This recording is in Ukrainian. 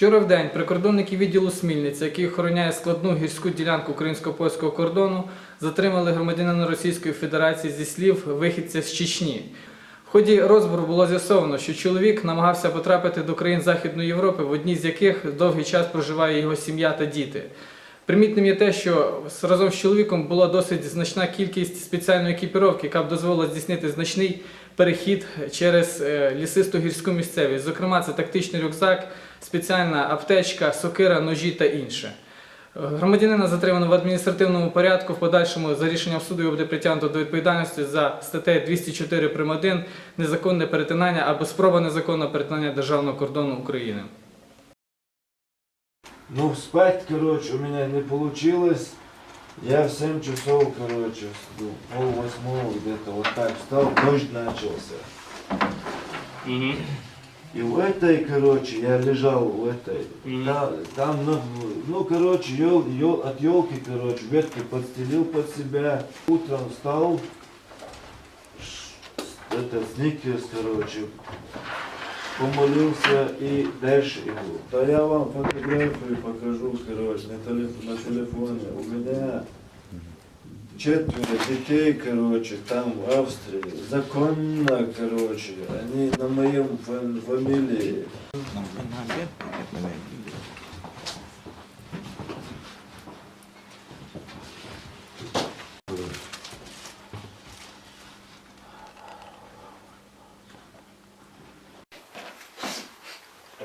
Вчора в день прикордонники відділу Смільниця, який охороняє складну гірську ділянку українсько-польського кордону, затримали громадянина Російської Федерації зі слів вихідця з Чечні. В ході розбору було з'ясовано, що чоловік намагався потрапити до країн Західної Європи, в одній з яких довгий час проживає його сім'я та діти. Примітним є те, що разом з чоловіком була досить значна кількість спеціальної екіпіровки, яка б дозволила здійснити значний перехід через е, лісисту гірську місцевість. Зокрема, це тактичний рюкзак, спеціальна аптечка, сокира, ножі та інше. Громадянина затримано в адміністративному порядку. В подальшому за рішенням суду його буде притягнуто до відповідальності за статтею 204 прим. 1 незаконне перетинання або спроба незаконного перетинання державного кордону України. Ну, спать, короче, у меня не получилось. Я в 7 часов, короче, пол восьмого где-то вот так встал, дождь начался. И в этой, короче, я лежал в этой. Мгм. Та- там, ну, ну, короче, ел, ел, от елки, короче, ветки подстелил под себя. Утром встал, это сникерс, короче, помолился и дальше иду. Да я вам фотографию покажу, короче, на, на телефоне. У меня четверо детей, короче, там в Австрии. Законно, короче, они на моем фамилии.